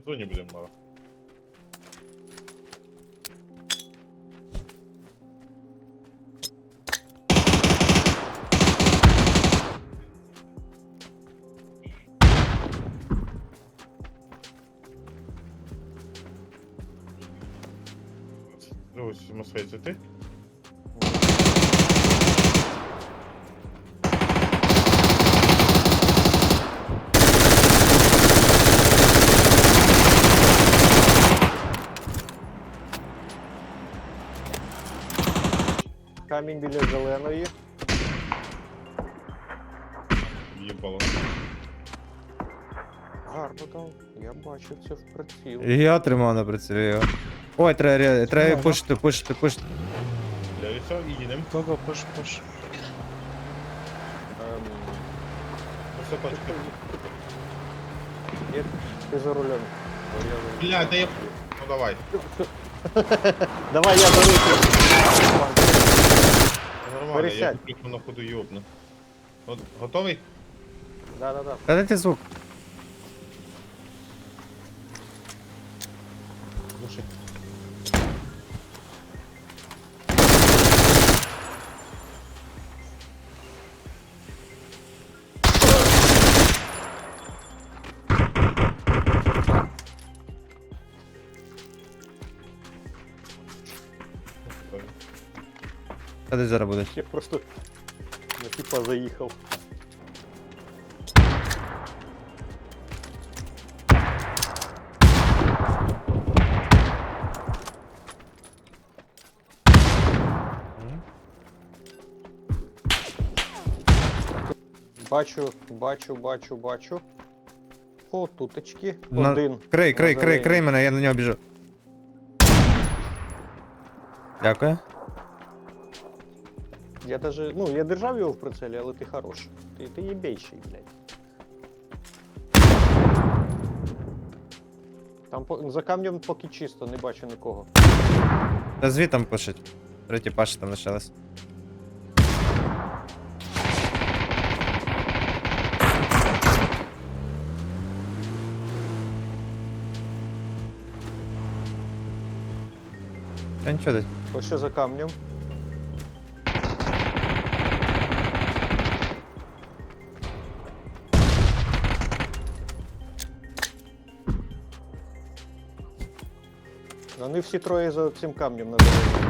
в зоні будемо мало. Ось, Москва, це ти? Камінь біля зеленої. Їбало. Гарно там. Я бачив це в приціл. І Я тримав на прицілі його. Ой, треба, ре- треба пушити, пушити, пушити. Для і все, і їдемо. Го-го, пуш, пуш. Ем, Все пачка. Є, ти за рулем. Бо я- Бля, да я... Ну давай. Давай я беру. Нормально, я Пересядь. на ходу йобну. От, готовий? Да, да, да. Та дайте звук. Слушай. Та десь зараз буде. Я просто на типа заїхав. Бачу, бачу, бачу, бачу. О, туточки. На- Один. Крий, крий, крий, крий мене, я на нього біжу. Дякую. Я даже, ну, я держав його в прицелі, але ти хорош. Ти, ти єбейший, блядь. Там по, за камнем поки чисто, не бачу нікого. Та звітом пишуть. Третій паші там лишилась. Та нічого десь. Ось що за камнем. Вони всі троє за цим камнем на зелені.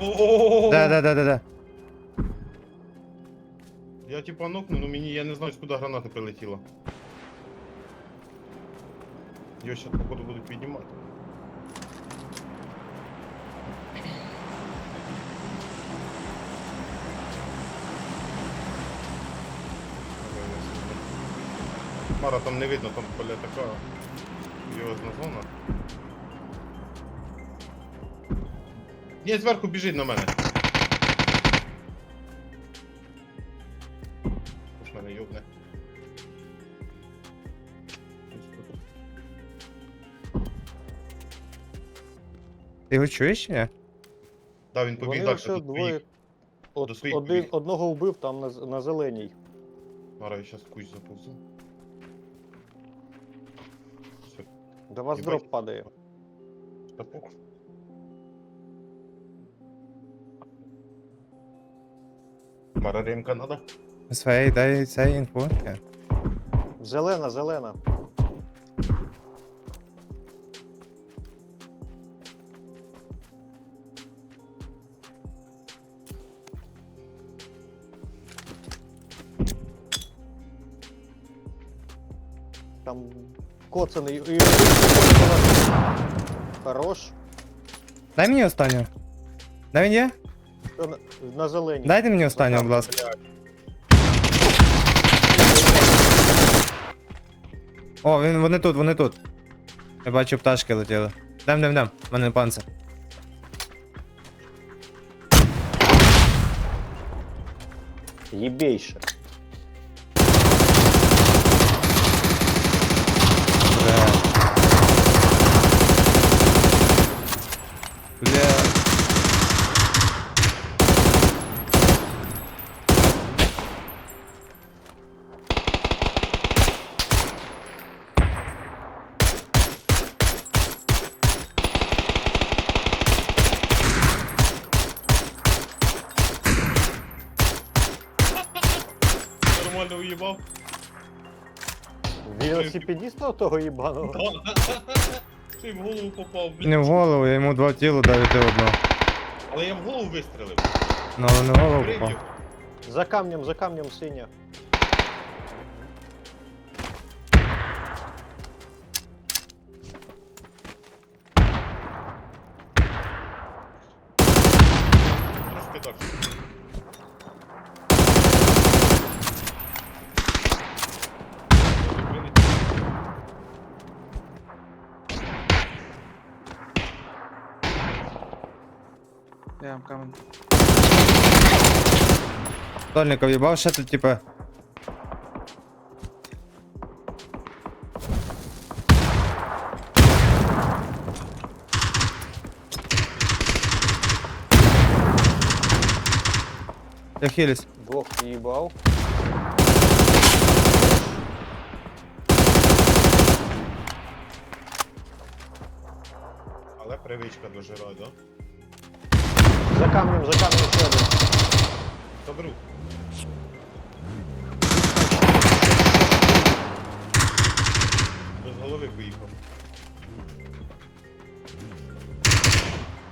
О-о-о-о! Да, да, да, да, да. Я типа нокну, но мені я не знаю, куди граната прилетіла. Його ще походу будуть піднімати. Мара там не видно, там поля така серйозна зона. Є зверху біжить на мене. Ось мене йобне. Ти його чуєш чи ні? Да, він побіг Вони далі до двоє. своїх. От, до своїх один, побіг. одного вбив там на, з- на зеленій. Мара, я щас кусь заповзу. До вас дроп падає. тапок. Мара, ремка надо? Своєї дай цей. Е. Зелена, зелена. Там коцаний. і- і- Хорош. Дай мені останнього. Дай він є? Що На, на зеленій. Дайте мені останнього, будь ласка. Блядь. О, він, вони тут, вони тут. Я бачу, пташки летіли. Дам, дам, дам. У мене панцир. Єбейше. Їбав? Велосипедиста того їбаного. Ти в голову попав, блядь. Не в голову, я йому два тіла дав і ти одно. Але я в голову вистрелив. Ну, але не в голову попав. За камнем, за камнем синя. Вам камен. Стольников їбав ще тут, типа. Я хилюсь. Двох їбав. Але привичка до жира, да? За камнем, за камнем ще один. Добру. Без голови виїхав.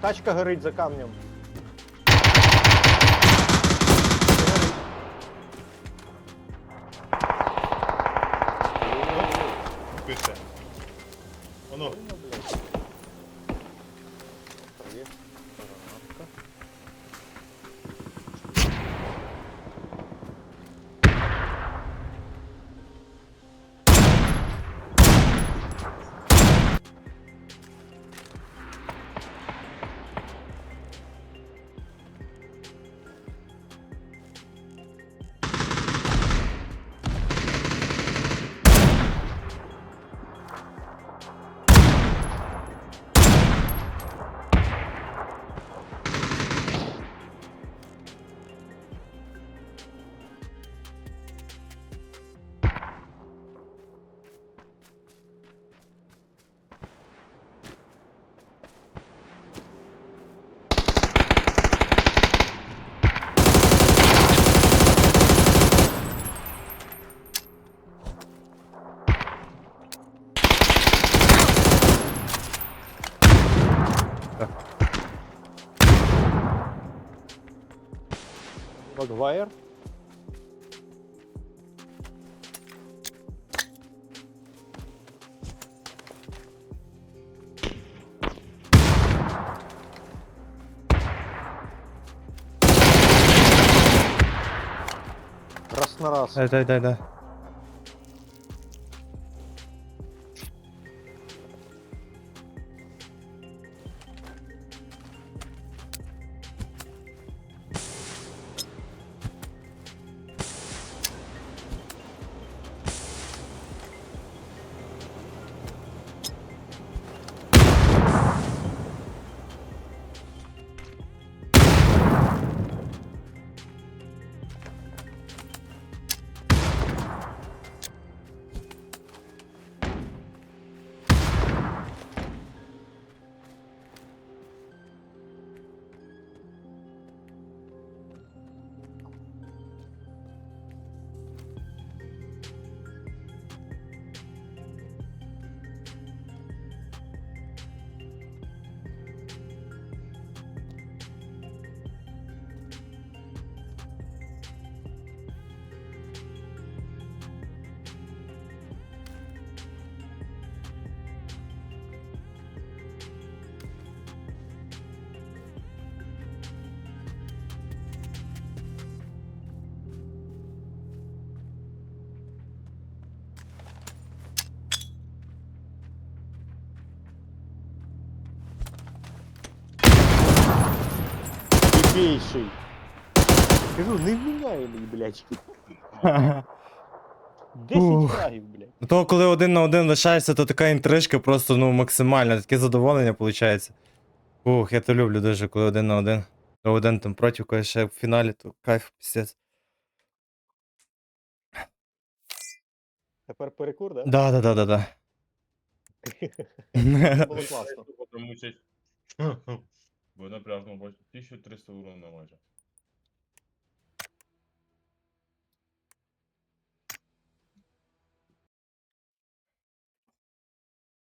Тачка горить за камнем. Магуайр. Раз на раз. Дай, дай, дай, дай. Тупейший. Кажу, не вміняємий, блядь. 10 Ух. фрагів, блядь. До того, коли один на один лишаєшся, то така інтрижка просто ну максимальна, таке задоволення виходить. Ух, я то люблю дуже, коли один на один. То один там проти когось ще в фіналі, то кайф, пісець. Тепер перекур, да? Да, да, да, да, да. Було класно. Бо напряжно бачу. 1300 урона майже.